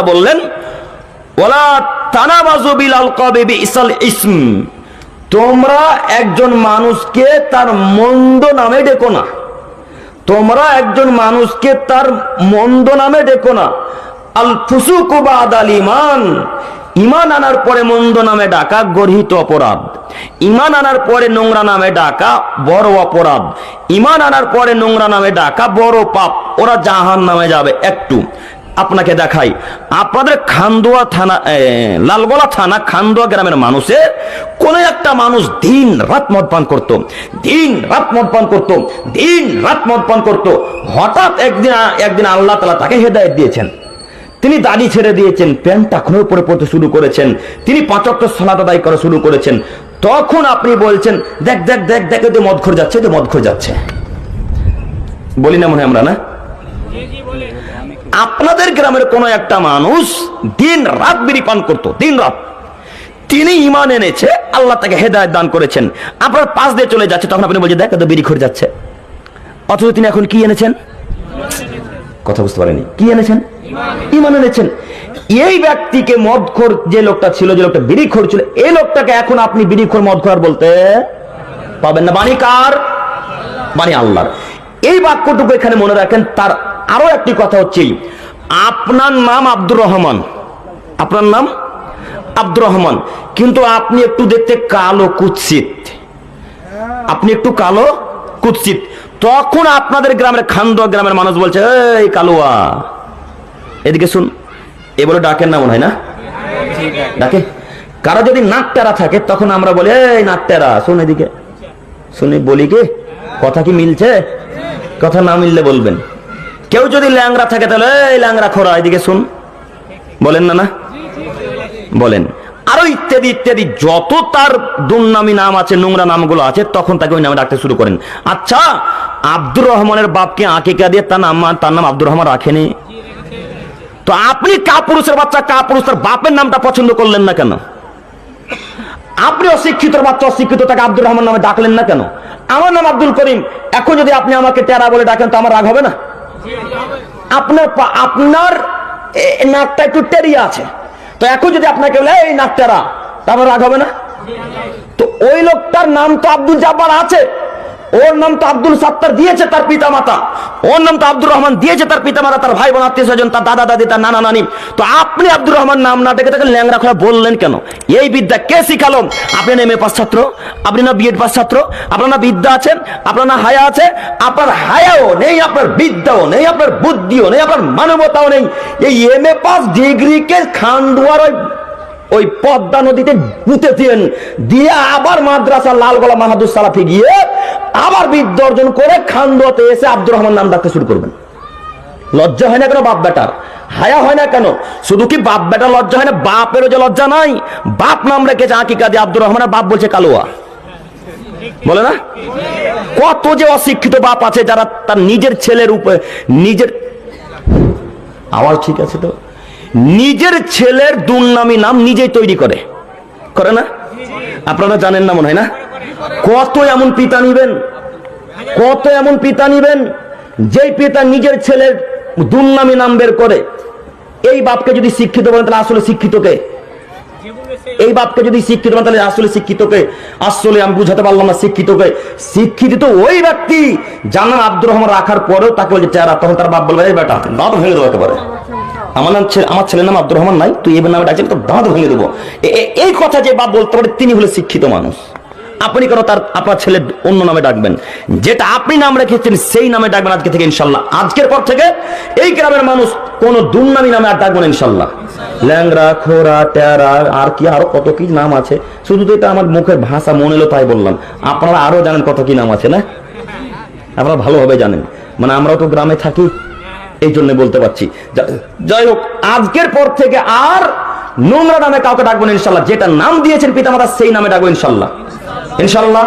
বললেন তোমরা একজন মানুষকে তার মন্দ নামে ডেকো না। তোমরা একজন মানুষকে তার মন্দ নামে ডেকো না। আল ফুসুকু বাদাল ইমান ইমান আনার পরে মন্দ নামে ডাকা গর্হিত অপরাধ। ইমান আনার পরে নোংরা নামে ডাকা বড় অপরাধ। ইমান আনার পরে নোংরা নামে ডাকা বড় পাপ। ওরা জাহান নামে যাবে একটু। আপনাকে দেখাই। আপনাদের খান্দুয়া থানা লালগোলা থানা, খান্দুয়া গ্রামের মানুষের কোন একটা মানুষ দিন রাত মদ পান করত, দিন রাত মদ পান করত, দিন রাত মদ পান করত। হঠাৎ একদিন একদিন আল্লাহ তালা তাকে হেদায়ত দিয়েছেন। তিনি দাড়ি ছেড়ে দিয়েছেন প্যান্ট টাকনোর উপরে পড়তে শুরু করেছেন, তিনি পাঁচক্ত সালাদ আদায় করা শুরু করেছেন। তখন আপনি বলছেন, দেখ দেখ দেখ দেখ মদ খোর যাচ্ছে মদ খোর যাচ্ছে। বলি না মনে হয় আমরা না? আপনাদের গ্রামের কোন একটা মানুষ দিন রাত বিড়ি পান করতো, দিন রাত। তিনি ইমান এনেছে, আল্লাহ তাকে হেদায়ত দান করেছেন। আপনার পাশ দিয়ে চলে যাচ্ছে, তখন আপনি বলছেন, দেখ তো বিড়ি খোর যাচ্ছে। অথচ তিনি এখন কি এনেছেন? কথা বুঝতে পারেনি কি এনেছেন? ইমান এনেছেন। এই ব্যক্তিকে মদখোর যে লোকটা ছিল, যে লোকটা বিড়িখোর ছিল, এই লোকটাকে এখন আপনি বিড়িখোর মদখোর বলতে পাবেন না। বাণী কার? বাণী আল্লাহর। এই বাক্যটুকু এখানে মনে রাখেন, তার আরও একটি কথা হচ্ছে আপনার নাম আব্দুর রহমান। আপনার নাম? আব্দুর রহমান। কিন্তু আপনি একটু দেখতে কালো কুৎসিত। আপনি একটু কালো কুৎসিত। তখন আপনাদের গ্রামের খান্দোয়া গ্রামের মানুষ বলছে, এই কালুয়া। এদিকে শুন। এ বলে ডাকেন না মনে হয় না? ডাকে? কারও যদি নাক টেরা থাকে, তখন আমরা বলি, এই নাক টেরা, শুন এদিকে। শুনে, বলি কি? কথা কি মিলছে? কথা না মিললে বলবেন। কেউ যদি ল্যাংরা থাকে তাহলে, এই ল্যাংরা খোরা, এদিকে শুন। বলেন না না? বলেন। আরও ইত্যাদি ইত্যাদি, যত তার দুর্নামি নাম আছে, নোংরা নামগুলো আছে, তখন তাকে ওই নামে ডাকতে শুরু করেন। আচ্ছা আব্দুর রহমানের বাপকে আঁকিকা দিয়ে তার নাম তার নাম আব্দুর রহমান রাখেনি? তো আপনি কাপুরুষের বাচ্চা কাপুরুষ তার বাপের নামটা পছন্দ করলেন না কেন? আপনি অশিক্ষিত বাচ্চা, অশিক্ষিত তাকে আব্দুর রহমান নামে ডাকলেন না কেন? আমার নাম আব্দুল করিম, এখন যদি আপনি আমাকে টেরা বলে ডাকেন, তো আমার রাগ হবে না? আপনার আপনার নাকটা একটু টেরিয়া আছে। তো এখন যদি আপনাকে বলে, এই নাকটারা তারপর রাগ হবে না? তো ওই লোকটার নাম তো আব্দুল জাব্বার আছে। ওর নাম তো আব্দুল সাত্তার দিয়েছে তার পিতা মাতা ওর নাম তো আব্দুর রহমান দিয়েছে তার পিতা মাতা তার ভাই বোন, আত্মীয় স্বজন, তার দাদা, দাদি, তার নানা, নানি। তো আপনি আব্দুর রহমান নাম না ডেকে তাকে ল্যাংরা খোলা বললেন কেন? এই বিদ্যা কে শিখালো আপনি না এম এ পাস ছাত্র আপনি না বিএড পাস ছাত্র আপনার না বিদ্যা আছেন আপনার না হায়া আছে, আপনার হায়াও নেই, আপনার বিদ্যাও নেই, আপনার বুদ্ধিও নেই, আপনার মানবতাও নেই। এই এম এ পাস ডিগ্রিকে খান্ডুয়ার ওই ওই পদ্মা নদীতে পুঁতেছেন দিয়ে আবার মাদ্রাসা লালগোলা মাহাদুর সালাফি গিয়ে আবার বিদ্যা অর্জন করে খান্দুয়াতে এসে আব্দুর রহমান নাম ডাকতে শুরু করবেন। লজ্জা হয় না কেন বাপ বেটার? হায়া হয় না কেন? শুধু কি বাপ বেটার লজ্জা হয় না? বাপেরও যে লজ্জা নাই? বাপ নাম রেখেছে আকিকা দিয়ে আব্দুর রহমানের বাপ বলছে কালোয়া। বলে না? কত যে অশিক্ষিত বাপ আছে যারা তার নিজের ছেলের উপরে নিজের আওয়াজ ঠিক আছে তো? নিজের ছেলের দুর্নামি নাম নিজেই তৈরি করে। করে না? আপনারা জানেন না মনে হয় না? কত এমন পিতা নিবেন? কত এমন পিতা নিবেন? যেই পিতা নিজের ছেলের দুর্নামি নাম বের করে, এই বাপকে যদি শিক্ষিত বলেন তাহলে আসলে শিক্ষিতকে এই বাপকে যদি শিক্ষিত বলেন তাহলে আসলে শিক্ষিতকে আসলে আমি বুঝাতে পারলাম না শিক্ষিতকে শিক্ষিত তো ওই ব্যক্তি জানা আব্দুর রহমান রাখার পরেও তাকে বলছে চেহারা, তখন তার বাপ বলবে, এই বেটা দাঁত ভেঙে দেবো একেবারে। আমার নাম ছে- আমার ছেলের নাম আব্দুর রহমান নাই, তুই এবার নামে ডাকছিস তো দাঁত ভেঙে দেবো। এই কথা যে বাপ বলতে পারে, তিনি হলে শিক্ষিত মানুষ। আপনি কেন তার আপনার ছেলে অন্য নামে ডাকবেন? যেটা আপনি নাম রেখেছেন, সেই নামে ডাকবেন আজকে থেকে, ইনশাল্লাহ। আজকের পর থেকে এই গ্রামের মানুষ কোন দুর্নামি নামে আর ডাকবেন ইনশাল্লাহ। ল্যাংরা খোরা ট্যারা, আর কি, আরও কত কি নাম আছে। শুধু তো এটা আমার মুখের ভাষা মনে এলো তাই বললাম। আপনারা আরও জানেন কত কি নাম আছে, না? আপনারা ভালোভাবে জানেন। মানে আমরাও তো গ্রামে থাকি। এই জন্য বলতে পারছি। যাই হোক, আজকের পর থেকে আর নোংরা নামে কাউকে ডাকবেন ইনশাল্লাহ। যেটা নাম দিয়েছেন পিতামাতা, সেই নামে ডাকবো, ইনশাল্লাহ। ইনশাল্লাহ।